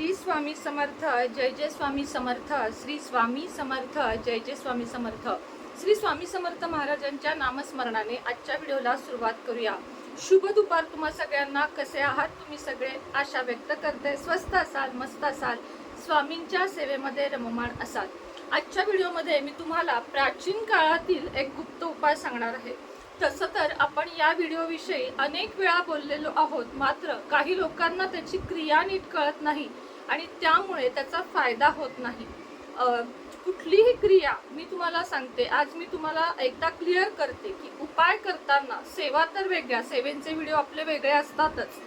श्री स्वामी समर्थ जय जय स्वामी समर्थ श्री स्वामी समर्थ जय जय स्वामी समर्थ. श्री स्वामी समर्थ महाराजांच्या नामस्मरणाने आजच्या व्हिडिओला सुरुवात करूया. शुभ दुपार तुम्हा सगळ्यांना कसे आहात तुम्ही सगळे? आशा व्यक्त करते. स्वस्त असाल मस्त असाल स्वामींच्या सेवेमध्ये रममाण असाल. आजच्या व्हिडिओमध्ये मी तुम्हाला प्राचीन काळातील एक गुप्त उपाय सांगणार आहे. तसं तर आपण या व्हिडिओविषयी अनेक वेळा बोललेलो आहोत मात्र काही लोकांना त्याची क्रिया नीट कळत नाही. आणि त्यामुळे त्याचा फायदा होत नाही. कुठलीही क्रिया मी तुम्हाला सांगते आज मी तुम्हाला एकदा क्लिअर करते की उपाय करताना सेवा तर वेगळ्या सेवेंचे व्हिडिओ आपले वेगळे असतातच.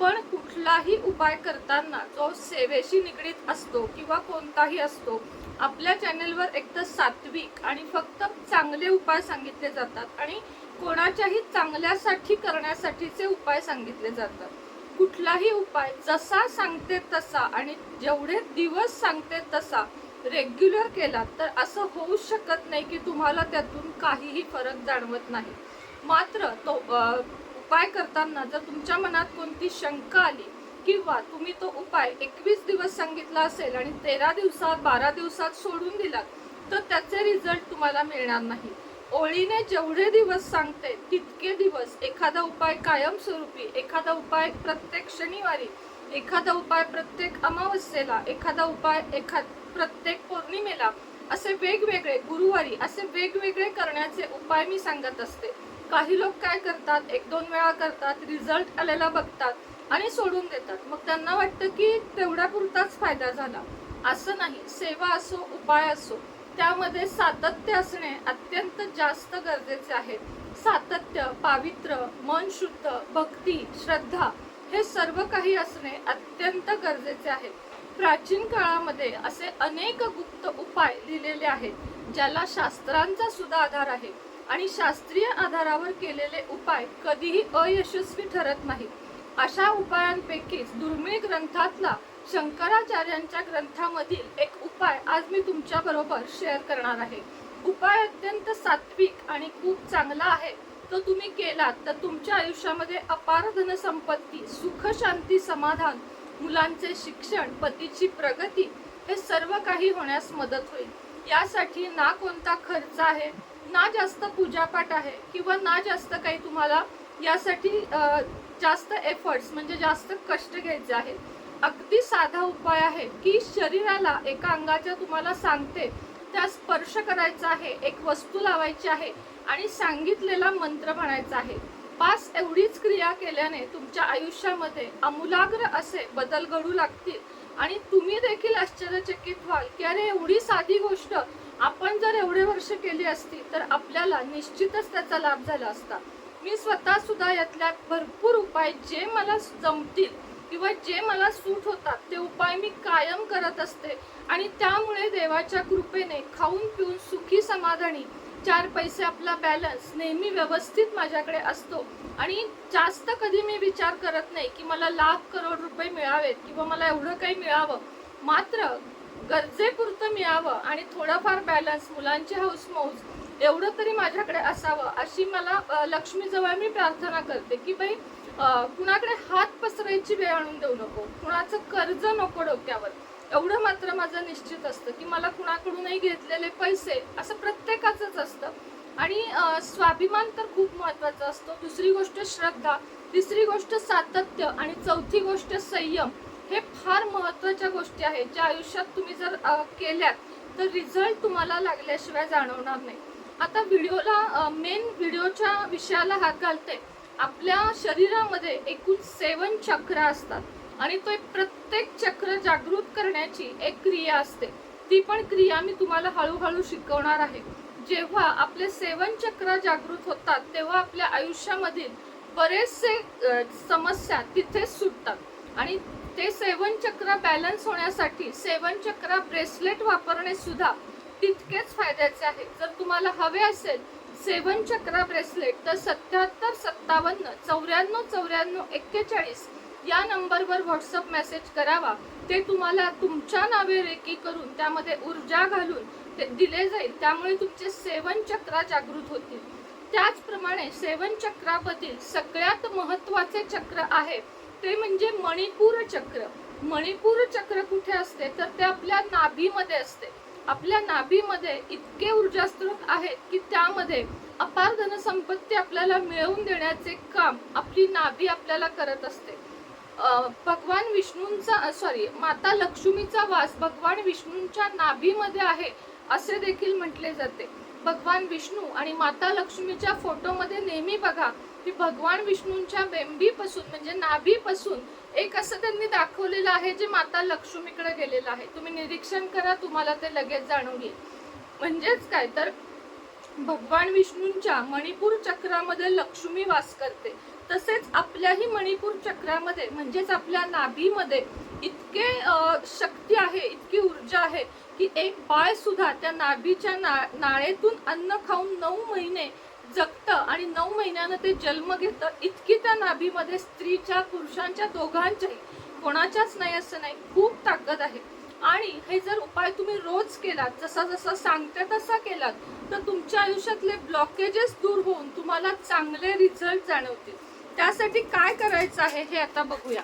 पण कुठलाही उपाय करताना जो सेवेशी निगडीत असतो किंवा कोणताही असतो आपल्या चॅनेलवर एकतर सात्विक आणि फक्त चांगले उपाय सांगितले जातात आणि कोणाच्याही चांगल्यासाठी करण्यासाठीचे उपाय सांगितले जातात. कुठलाही उपाय जसा सांगते तसा आणि जेवढे दिवस सांगते तसा रेग्युलर केला तर असं होऊ शकत नाही की तुम्हाला त्यातून काहीही फरक जाणवत नाही. मात्र तो उपाय करताना जर तुमच्या मनात कोणती शंका आली किंवा तुम्ही तो उपाय एकवीस दिवस सांगितला असेल आणि तेरा दिवसात बारा दिवसात सोडून दिलात तर त्याचे रिझल्ट तुम्हाला मिळणार नाही. ओळीने जेवढे दिवस सांगते तितके दिवस. एखादा उपाय कायमस्वरूपी एखादा उपाय प्रत्येक शनिवारी एखादा उपाय प्रत्येक अमावस्येला एखादा उपाय एखाद प्रत्येक पौर्णिमेला असे वेगवेगळे गुरुवारी असे वेगवेगळे करण्याचे उपाय मी सांगत असते. काही लोक काय करतात एक दोन वेळा करतात रिझल्ट आलेला बघतात आणि सोडून देतात. मग त्यांना वाटतं की तेवढ्यापुरताच फायदा झाला. असं नाही सेवा असो उपाय असो त्यामध्ये सातत्य असणे अत्यंत जास्त गरजेचे आहे. सातत्य पावित्र मन शुद्ध भक्ती श्रद्धा हे सर्व काही असणे अत्यंत गरजेचे आहे. प्राचीन काळामध्ये असे अनेक गुप्त उपाय लिहिलेले आहेत ज्याला शास्त्रांचा सुद्धा आधार आहे आणि शास्त्रीय आधारावर केलेले उपाय कधीही अयशस्वी ठरत नाहीत. अशा उपायांपैकीच दुर्मिळ ग्रंथातला शंकराचार्यांच्या ग्रंथामधील एक उपाय आज मी तुमच्या बरोबर शेअर करणार आहे. उपाय अत्यंत सात्विक आणि खूप चांगला आहे. तो तुम्ही केलात तर तुमच्या आयुष्यामध्ये अपार धनसंपत्ती सुख शांती समाधान मुलांचे शिक्षण पतीची प्रगती हे सर्व काही होण्यास मदत होईल. यासाठी ना कोणता खर्च आहे ना जास्त पूजापाठ आहे किंवा ना जास्त काही तुम्हाला यासाठी जास्त एफर्ट्स म्हणजे जास्त कष्ट घ्यायचे आहेत. अगदी साधा उपाय आहे की शरीराला एका अंगाच्या तुम्हाला सांगते त्या स्पर्श करायचा आहे एक वस्तू लावायची आहे आणि सांगितलेला मंत्र म्हणायचा आहे. पाच एवढीच क्रिया केल्याने तुमच्या आयुष्यामध्ये आमूलाग्र असे बदल घडू लागतील आणि तुम्ही देखील आश्चर्यचकित व्हाल की अरे एवढी साधी गोष्ट. आपण जर एवढे वर्ष केली असती तर आपल्याला निश्चितच त्याचा लाभ झाला असता. मी स्वतः सुद्धा यातल्या भरपूर उपाय जे मला जमतील किंवा जे मला सूट होतात ते उपाय मी कायम करत असते. आणि त्यामुळे देवाच्या कृपेने खाऊन पिऊन सुखी समाधानी चार पैसे आपला बॅलन्स नेहमी व्यवस्थित माझ्याकडे असतो. आणि जास्त कधी मी विचार करत नाही की मला लाख करोड रुपये मिळावेत किंवा मला एवढं काही मिळावं. मात्र गरजेपुरतं मिळावं आणि थोडाफार बॅलन्स मुलांचे हौस मौज एवढं तरी माझ्याकडे असावं अशी मला लक्ष्मीजवळ मी प्रार्थना करते की बाई कुणाकडे हात पसरायची वेळ आणून देऊ नको. कुणाचं कर्ज नको डोक्यावर. एवढं मात्र माझं निश्चित असतं की मला कुणाकडूनही घेतलेले पैसे असं प्रत्येकाचंच असतं. आणि स्वाभिमान तर खूप महत्त्वाचा असतो. दुसरी गोष्ट श्रद्धा तिसरी गोष्ट सातत्य आणि चौथी गोष्ट संयम हे फार महत्त्वाच्या गोष्टी आहेत. ज्या आयुष्यात तुम्ही जर केल्यात तर रिझल्ट तुम्हाला लागल्याशिवाय जाणवणार नाही. आता व्हिडिओला मेन व्हिडिओच्या विषयाला हात घालते. आपल्या शरीरामध्ये एकूण सेवन चक्र असतात आणि तो एक प्रत्येक चक्र जागृत करण्याची एक क्रिया असते. ती पण क्रिया मी तुम्हाला हळूहळू शिकवणार आहे. जेव्हा आपले सेवन चक्र जागृत होतात तेव्हा आपल्या आयुष्यामधील बरेचसे समस्या तिथेच सुटतात. आणि ते सेवन चक्र बॅलन्स होण्यासाठी सेवन चक्र ब्रेसलेट वापरणे सुद्धा तितकेच फायद्याचे आहे. जर तुम्हाला हवे असेल सेवन चक्र ब्रेसलेट तर सत्याहत्तर सत्तावन्न चौऱ्याण्णव चौऱ्याण्णव एक्केचाळीस या नंबरवर व्हॉट्सअप मेसेज करावा. ते तुम्हाला तुमच्या नावे रेकी करून त्यामध्ये ऊर्जा घालून ते दिले जाईल. त्यामुळे तुमचे सेवन चक्र जागृत होतील. त्याचप्रमाणे सेवन चक्रामधील सगळ्यात महत्त्वाचे चक्र आहे ते म्हणजे मणिपूर चक्र. मणिपूर चक्र कुठे असते? तर ते आपल्या नाभीमध्ये असते. आपल्या नाभीमध्ये इतके ऊर्जा स्रोत आहेत की त्यामध्ये अपार धनसंपत्ती आपल्याला मिळवून देण्याचे काम आपली नाभी आपल्याला करत असते. भगवान विष्णूंचा सॉरी माता लक्ष्मीचा वास भगवान विष्णूंच्या नाभीमध्ये आहे असे देखील म्हटले जाते. भगवान विष्णू आणि माता लक्ष्मीच्या फोटोमध्ये नेहमी बघा की भगवान विष्णूंच्या बेंबीपासून म्हणजे नाभीपासून एक असं त्यांनी दाखवलेलं आहे जे माता लक्ष्मीकडे गेलेलं आहे. तुम्ही निरीक्षण करा तुम्हाला ते लगेच जाणून येईल. म्हणजेच काय? तर भगवान विष्णूंच्या मणिपूर चक्रामध्ये लक्ष्मी वास करते. तसेच आपल्याही मणिपूर चक्रामध्ये म्हणजेच आपल्या नाभीमध्ये इतके शक्ती आहे इतकी ऊर्जा आहे की एक बाळ सुद्धा त्या नाभीच्या ना नाळेतून अन्न खाऊन नऊ महिने जगतं. आणि नऊ महिन्यानं ते जन्म घेतं. इतकी त्या नाभीमध्ये स्त्रीच्या पुरुषांच्या दोघांच्याही. कोणाच्याच नाही असं नाही. खूप ताकद आहे. आणि हे जर उपाय तुम्ही रोज केलात जसा जसा सांगते तसा केलात तर तुमच्या आयुष्यातले ब्लॉकेजेस दूर होऊन तुम्हाला चांगले रिझल्ट जाणवतील. त्यासाठी काय करायचं आहे हे आता बघूया.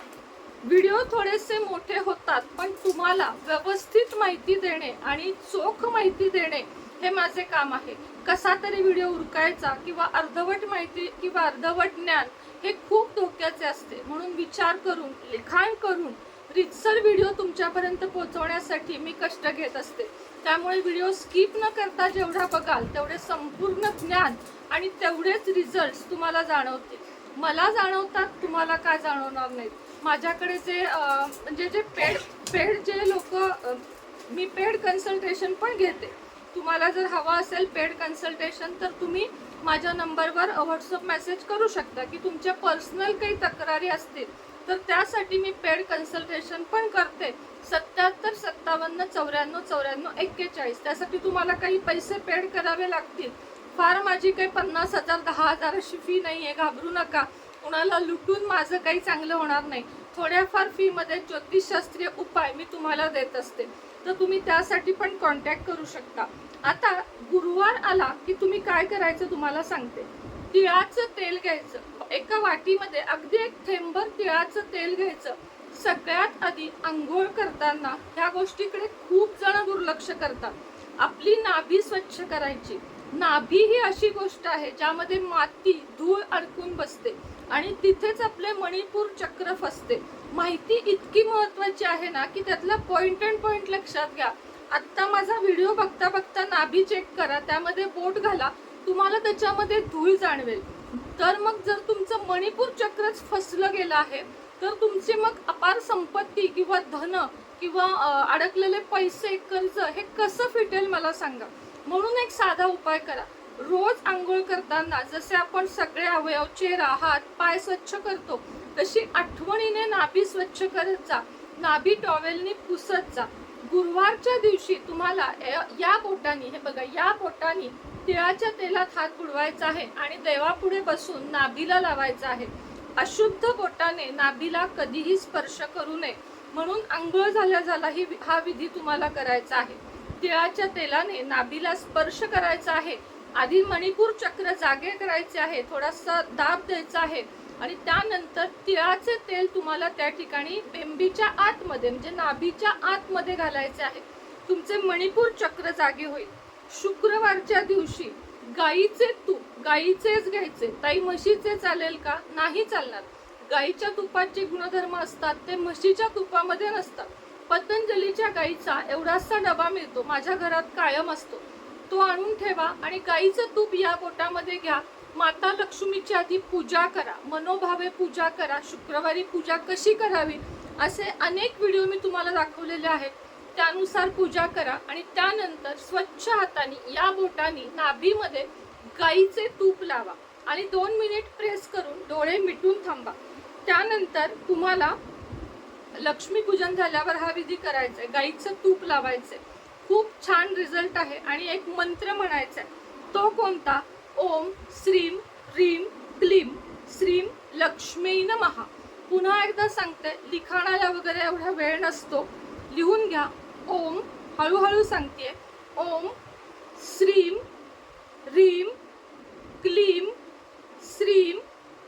व्हिडिओ थोडेसे मोठे होतात पण तुम्हाला व्यवस्थित माहिती देणे आणि चोख माहिती देणे हे माझे काम आहे. कसा तरी व्हिडिओ उरकायचा किंवा अर्धवट माहिती किंवा अर्धवट ज्ञान हे खूप धोक्याचे असते. म्हणून विचार करून लिखाण करून रितसर व्हिडिओ तुमच्यापर्यंत पोहोचवण्यासाठी मी कष्ट घेत असते. त्यामुळे व्हिडिओ स्किप न करता जेवढा बघाल तेवढे संपूर्ण ज्ञान आणि तेवढेच रिझल्ट तुम्हाला जाणवतील. मला जाणवतात तुम्हाला काय जाणवणार नाहीत? माझ्याकडे जे म्हणजे जे पेड पेड जे लोक मी पेड कन्सल्टेशन पण घेते. तुम्हाला जर हवा असेल पेड कन्सल्टेशन तर तुम्ही माझ्या नंबरवर व्हॉट्सअप मेसेज करू शकता की तुमच्या पर्सनल काही तक्रारी असतील तर त्यासाठी मी पेड कन्सल्टेशन पण करते. सत्याहत्तर सत्तावन्न चौऱ्याण्णव चौऱ्याण्णव एक्केचाळीस त्यासाठी तुम्हाला काही पैसे पेड करावे लागतील. फार माझी काही पन्नास हजार दहा हजार अशी फी नाही आहे घाबरू नका. कुणाला लुटून माझं काही चांगलं होणार नाही. थोड्याफार फीमध्ये ज्योतिषशास्त्रीय उपाय मी तुम्हाला देत असते. तर तुम्ही त्यासाठी पण कॉन्टॅक्ट करू शकता. आता गुरुवार आला की तुम्ही काय करायचं तुम्हाला सांगते. तिळाचं तेल घ्यायचं. एका वाटीमध्ये अगदी एक थेंबर तिळाचं तेल घ्यायचं. सगळ्यात आधी आंघोळ करताना ह्या गोष्टीकडे खूप जण दुर्लक्ष करतात. आपली नाभी स्वच्छ करायची. नाभी ही अशी गोष्ट आहे ज्यामध्ये माती धूळ अडकून बसते. आणि तिथेच आपले मणिपूर चक्र फसते. माहिती इतकी महत्वाची आहे ना की त्यातला पॉइंट अँड पॉइंट लक्षात घ्या. आत्ता माझा व्हिडिओ बघता बघता नाभी चेक करा त्यामध्ये बोट घाला तुम्हाला त्याच्यामध्ये धूळ जाणवेल. तर मग जर तुमचं मणिपूर चक्रच फसलं गेलं आहे तर तुमची मग अपार संपत्ती किंवा धन किंवा अडकलेले पैसे कर्ज हे कसं फिटेल मला सांगा. म्हणून एक साधा उपाय करा. रोज आंघोळ करताना जसे आपण सगळे अवयव चेहरा हात पाय स्वच्छ करतो तशी आठवणीने नाभी स्वच्छ करत जा. नाभी टॉवेलने पुसत जा. गुरुवारच्या दिवशी तुम्हाला या- या बोटानी हे बघा या बोटानी तिळाच्या तेलात हात बुडवायचा आहे आणि देवापुढे बसून नाभीला लावायचा आहे. अशुद्ध बोटाने नाभीला कधीही स्पर्श करू नये. म्हणून आंघोळ झाल्या झाला ही हा विधी तुम्हाला करायचा आहे. तिळाच्या तेलाने नाभीला स्पर्श करायचा आहे. आधी मणिपूर चक्र जागे करायचे आहे. थोडासा दाब द्यायचा आहे. आणि त्यानंतर तिळाचे तेल तुम्हाला त्या ठिकाणी बेंबीच्या आतमध्ये म्हणजे नाभीच्या आतमध्ये घालायचे आहे. तुमचे मणिपूर चक्र जागे होईल. शुक्रवारच्या दिवशी गाईचे तूप गाईचेच घ्यायचे. ताई म्हशीचे चालेल का? नाही चालणार. गाईच्या तुपात जे गुणधर्म असतात ते म्हशीच्या तुपामध्ये नसतात. पतंजलीच्या गाईचा एवढासा डबा मिळतो. माझ्या घरात कायम असतो. तो आणून ठेवा आणि गाईचं तूप या बोटामध्ये घ्या. माता लक्ष्मीची आधी पूजा करा मनोभावे पूजा करा शुक्रवारी पूजा कशी करावी असे अनेक व्हिडिओ मी तुम्हाला दाखवलेले आहेत. त्यानुसार पूजा करा आणि त्यानंतर स्वच्छ हाताने या बोटाने नाभीमध्ये गाईचे तूप लावा आणि दोन मिनिट प्रेस करून डोळे मिटून थांबा. त्यानंतर तुम्हाला लक्ष्मीपूजन झाल्यावर हा विधी करायचा आहे गाईचं तूप लावायचंय. खूप छान रिझल्ट आहे आणि एक मंत्र म्हणायचा आहे तो कोणता? ओम श्रीम ह्रीम क्लीम श्रीम लक्ष्मी महा पुन्हा एकदा सांगते लिखाणाला वगैरे एवढा वेळ नसतो. लिहून घ्या. ओम हळूहळू सांगते. ओम श्रीम ह्रीम क्लीम श्रीम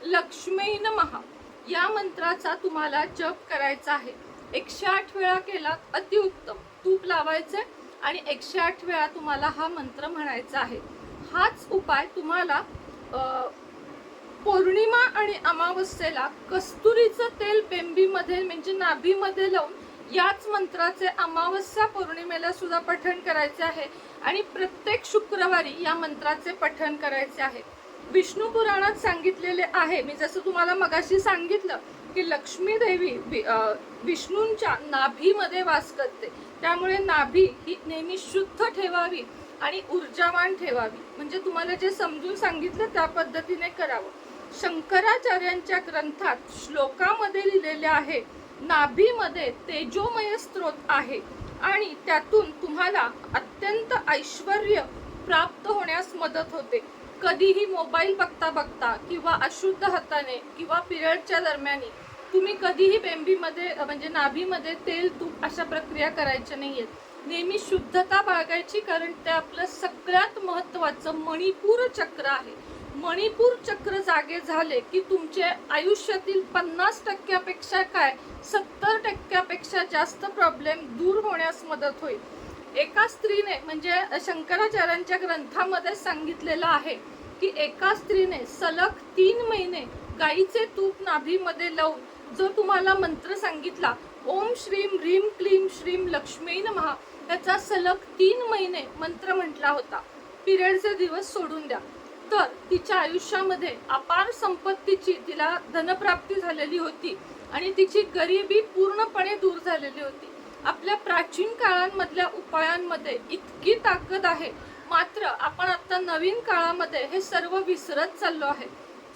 लक्ष्मी महा या मंत्राचा तुम्हाला जप करायचा आहे. एकशे आठ वेळा केला अतिउत्तम. तूप लावायचं आणि एकशे आठ वेळा तुम्हाला हा मंत्र म्हणायचा आहे. हाच उपाय तुम्हाला पौर्णिमा आणि अमावस्येला कस्तुरीचं तेल बेंबीमध्ये म्हणजे नाभीमध्ये लावून याच मंत्राचे अमावस्या पौर्णिमेला सुद्धा पठण करायचे आहे. आणि प्रत्येक शुक्रवारी या मंत्राचे पठण करायचे आहे. विष्णू पुराणात सांगितलेले आहे मी जसं तुम्हाला मगाशी सांगितलं की लक्ष्मी देवी विष्णूंच्या नाभीमध्ये वास करते. त्यामुळे नाभी ही नेहमी शुद्ध ठेवावी. आणि ऊर्जावान ठेवावी. म्हणजे तुम्हाला जे समजून सांगितलं त्या पद्धतीने करावं. शंकराचार्यांच्या ग्रंथात श्लोकामध्ये लिहिलेले आहे नाभीमध्ये तेजोमय स्त्रोत आहे आणि त्यातून तुम्हाला अत्यंत ऐश्वर प्राप्त होण्यास मदत होते. कधीही मोबाईल बघता बघता किंवा अशुद्ध हाताने किंवा पिरियडच्या दरम्यानी तुम्ही कधीही बेंबीमध्ये म्हणजे नाभीमध्ये तेल तूप अशा प्रक्रिया करायच्या नाहीयेत. नेहमी शुद्धता बाळगायची कारण ते आपलं सगळ्यात महत्त्वाचं मणिपूर चक्र आहे. मणिपूर चक्र जागे झाले की तुमचे आयुष्यातील पन्नास टक्क्यापेक्षा काय सत्तर टक्क्यापेक्षा जास्त प्रॉब्लेम दूर होण्यास मदत होईल. एका स्त्रीने म्हणजे शंकराचार्यांच्या ग्रंथामध्ये सांगितलेलं आहे की एका स्त्रीने सलग तीन महिने गाईचे तूप नाभीमध्ये लावून जो तुम्हाला मंत्र सांगितला ओम श्रीम ह्रीम क्लीम श्रीम लक्ष्मी महा त्याचा सलग तीन महिने मंत्र म्हटला होता. पिरियडचे दिवस सोडून द्या. तर तिच्या आयुष्यामध्ये अपार संपत्तीची तिला धनप्राप्ती झालेली होती आणि तिची गरिबी पूर्णपणे दूर झालेली होती. आपल्या प्राचीन काळांमधल्या उपायांमध्ये इतकी ताकद आहे. मात्र आपण आता नवीन काळामध्ये हे सर्व विसरत चाललो आहे.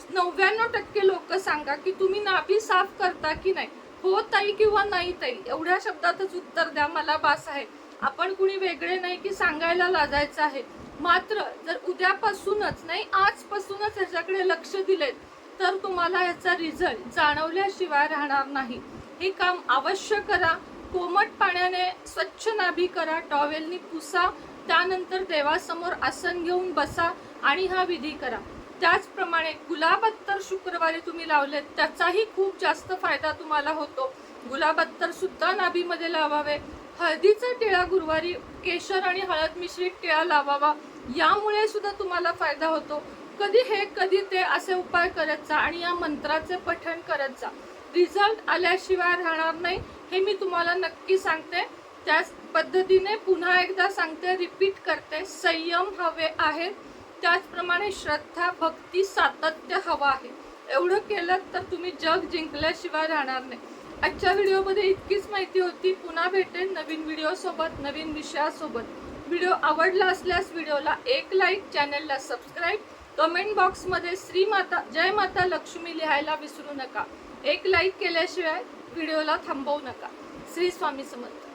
नव्याण्णव टक्के लोक सांगा की तुम्ही नाभी साफ करता की नाही? हो ताई किंवा नाही ताई? एवढ्या शब्दातच उत्तर द्या मला बास आहे. आपण कुणी वेगळे नाही की सांगायला लाजायचं आहे. मात्र जर उद्यापासूनच नाही आजपासूनच ह्याच्याकडे लक्ष दिलेत तर तुम्हाला याचा रिझल्ट जाणवल्याशिवाय राहणार नाही. हे काम अवश्य करा. कोमट पाण्याने स्वच्छ नाभी करा टॉवेलनी पुसा त्यानंतर देवासमोर आसन घेऊन बसा आणि हा विधी करा. त्याचप्रमाणे गुलाब अत्तर शुक्रवारी तुम्ही लावलेत त्याचाही खूप जास्त फायदा तुम्हाला होतो. गुलाब अत्तर सुद्धा नाभीमध्ये लावावे. हळदीचा टिळा गुरुवारी केशर आणि हळद मिश्रित टिळा लावावा. यामुळे सुद्धा तुम्हाला फायदा होतो. कधी हे कधी ते असे उपाय करत जा आणि या मंत्राचे पठण करत जा. रिझल्ट आल्याशिवाय राहणार नाही हे मी तुम्हाला नक्की सांगते. त्याच पद्धतीने पुन्हा एकदा सांगते रिपीट करते. संयम हवे आहे त्याचप्रमाणे श्रद्धा भक्ती सातत्य हवं आहे. एवढं केलं तर तुम्ही जग जिंकल्याशिवाय राहणार नाही. आजच्या व्हिडिओमध्ये इतकीच माहिती होती पुन्हा भेटेन नवीन व्हिडिओसोबत नवीन विषयासोबत. व्हिडिओ आवडला असल्यास व्हिडिओला एक लाईक चॅनलला सबस्क्राईब कमेंट बॉक्समध्ये श्री माता जय माता लक्ष्मी लिहायला विसरू नका. एक लाईक केल्याशिवाय व्हिडिओला थांबवू नका. श्री स्वामी समर्थ.